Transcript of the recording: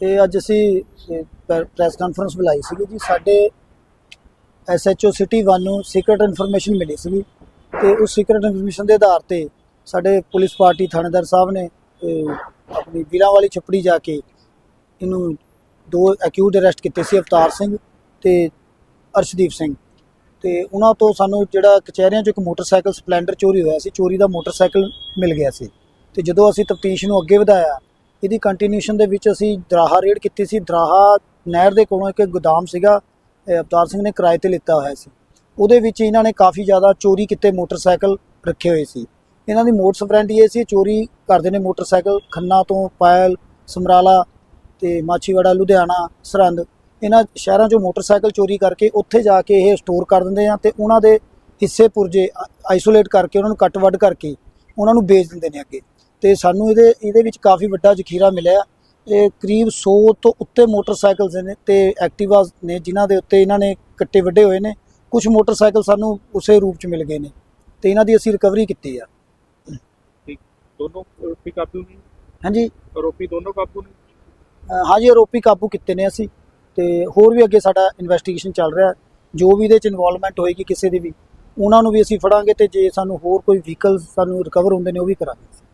ਇਹ ਅੱਜ ਅਸੀਂ ਪ੍ਰੈਸ ਕਾਨਫਰੰਸ ਬੁਲਾਈ ਸੀਗੀ ਜੀ। ਸਾਡੇ ਐਸਐਚਓ ਸਿਟੀ 1 ਨੂੰ ਸੀਕ੍ਰੀਟ ਇਨਫੋਰਮੇਸ਼ਨ ਮਿਲੀ ਸੀਗੀ ਤੇ ਉਸ ਸੀਕ੍ਰੀਟ ਇਨਫੋਰਮੇਸ਼ਨ ਦੇ ਆਧਾਰ ਤੇ ਸਾਡੇ ਪੁਲਿਸ ਪਾਰਟੀ ਥਾਣੇਦਾਰ ਸਾਹਿਬ ਨੇ ਆਪਣੀ ਵੀਰਾਂ ਵਾਲੀ ਛੱਪੜੀ ਜਾ ਕੇ ਇਹਨੂੰ ਦੋ ਅਕਿਊਡ ਅਰੈਸਟ ਕੀਤੇ ਸੀ, ਅਵਤਾਰ ਸਿੰਘ ਤੇ ਅਰਸ਼ਦੀਪ ਸਿੰਘ। ਤੇ ਉਹਨਾਂ ਤੋਂ ਸਾਨੂੰ ਜਿਹੜਾ ਕਚਹਿਰੀਆਂ 'ਚ ਇੱਕ ਮੋਟਰਸਾਈਕਲ ਸਪਲੈਂਡਰ ਚੋਰੀ ਹੋਇਆ ਸੀ, ਚੋਰੀ ਦਾ ਮੋਟਰਸਾਈਕਲ ਮਿਲ ਗਿਆ ਸੀ। ਤੇ ਜਦੋਂ ਅਸੀਂ ਤਫਤੀਸ਼ ਨੂੰ ਅੱਗੇ ਵਧਾਇਆ ਇਹਦੀ ਕੰਟੀਨਿਊਸ਼ਨ ਦੇ ਵਿੱਚ ਅਸੀਂ ਦਰਾਹਾ ਰੇਡ ਕੀਤੀ ਸੀ। ਦਰਾਹਾ ਨਹਿਰ ਦੇ ਕੋਲੋਂ ਇੱਕ ਗੋਦਾਮ ਸੀਗਾ ਅਵਤਾਰ ਸਿੰਘ ਨੇ ਕਿਰਾਏ ਤੇ ਲਿੱਤਾ ਹੋਇਆ ਸੀ। ਉਹਦੇ ਵਿੱਚ ਇਹਨਾਂ ਨੇ ਕਾਫੀ ਜ਼ਿਆਦਾ ਚੋਰੀ ਕੀਤੇ, ਮੋਟਰਸਾਈਕਲ ਰੱਖੇ ਹੋਏ ਸੀ। ਇਹਨਾਂ ਦੀ ਮੋਟਸ ਫਰੈਂਡ ਇਹ ਸੀ, ਚੋਰੀ ਕਰਦੇ ਨੇ ਮੋਟਰਸਾਈਕਲ, ਖੰਨਾ ਤੋਂ ਪਾਇਲ, ਸਮਰਾਲਾ ਤੇ ਮਾਛੀਵਾੜਾ, ਲੁਧਿਆਣਾ, ਸਰਹੰਦ। ਇਹਨਾਂ ਸ਼ਹਿਰਾਂ 'ਚੋਂ ਮੋਟਰਸਾਈਕਲ ਚੋਰੀ ਕਰਕੇ ਉੱਥੇ ਜਾ ਕੇ ਇਹ ਸਟੋਰ ਕਰ ਦਿੰਦੇ ਆ ਤੇ ਉਹਨਾਂ ਦੇ ਹਿੱਸੇ ਪੁਰਜੇ ਆਈਸੋਲੇਟ ਕਰਕੇ, ਉਹਨਾਂ ਨੂੰ ਕੱਟ ਵੱਢ ਕਰਕੇ ਉਹਨਾਂ ਨੂੰ ਵੇਚ ਦਿੰਦੇ ਨੇ ਅੱਗੇ। ਤੇ ਸਾਨੂੰ ਇਹਦੇ ਇਹਦੇ ਵਿੱਚ ਕਾਫੀ ਵੱਡਾ ਜ਼ਖੀਰਾ ਮਿਲਿਆ। ਇਹ ਕਰੀਬ 100 ਤੋਂ ਉੱਤੇ ਮੋਟਰਸਾਈਕਲਸ ਨੇ ਤੇ ਐਕਟਿਵਾਸ ਨੇ ਜਿਨ੍ਹਾਂ ਦੇ ਉੱਤੇ ਇਹਨਾਂ ਨੇ ਕੱਟੇ ਵੱਡੇ ਹੋਏ ਨੇ। ਕੁਝ ਮੋਟਰਸਾਈਕਲ ਸਾਨੂੰ ਉਸੇ ਰੂਪ 'ਚ ਮਿਲ ਗਏ ਨੇ ਤੇ ਇਹਨਾਂ ਦੀ ਅਸੀਂ ਰਿਕਵਰੀ ਕੀਤੀ ਆ। ਦੋਨੋਂ ਆਰੋਪੀ ਕਾਬੂ ਨੇ? ਹਾਂਜੀ। ਆਰੋਪੀ ਦੋਨੋਂ ਕਾਬੂ ਨੇ? ਅ, ਹਾਂਜੀ ਆਰੋਪੀ ਕਾਬੂ ਕੀਤੇ ਨੇ ਅਸੀਂ ਤੇ ਹੋਰ ਵੀ ਅੱਗੇ ਸਾਡਾ ਇਨਵੈਸਟੀਗੇਸ਼ਨ ਚੱਲ ਰਿਹਾ। ਜੋ ਵੀ ਇਹਦੇ ਚ ਇਨਵੋਲਵਮੈਂਟ ਹੋਏਗੀ ਕਿਸੇ ਦੀ ਵੀ ਉਹਨਾਂ ਨੂੰ ਵੀ ਅਸੀਂ ਫੜਾਂਗੇ ਤੇ ਜੇ ਸਾਨੂੰ ਹੋਰ ਕੋਈ ਵਹੀਕਲ ਸਾਨੂੰ ਰਿਕਵਰ ਹੁੰਦੇ ਨੇ ਉਹ ਵੀ ਕਰਾਂਗੇ।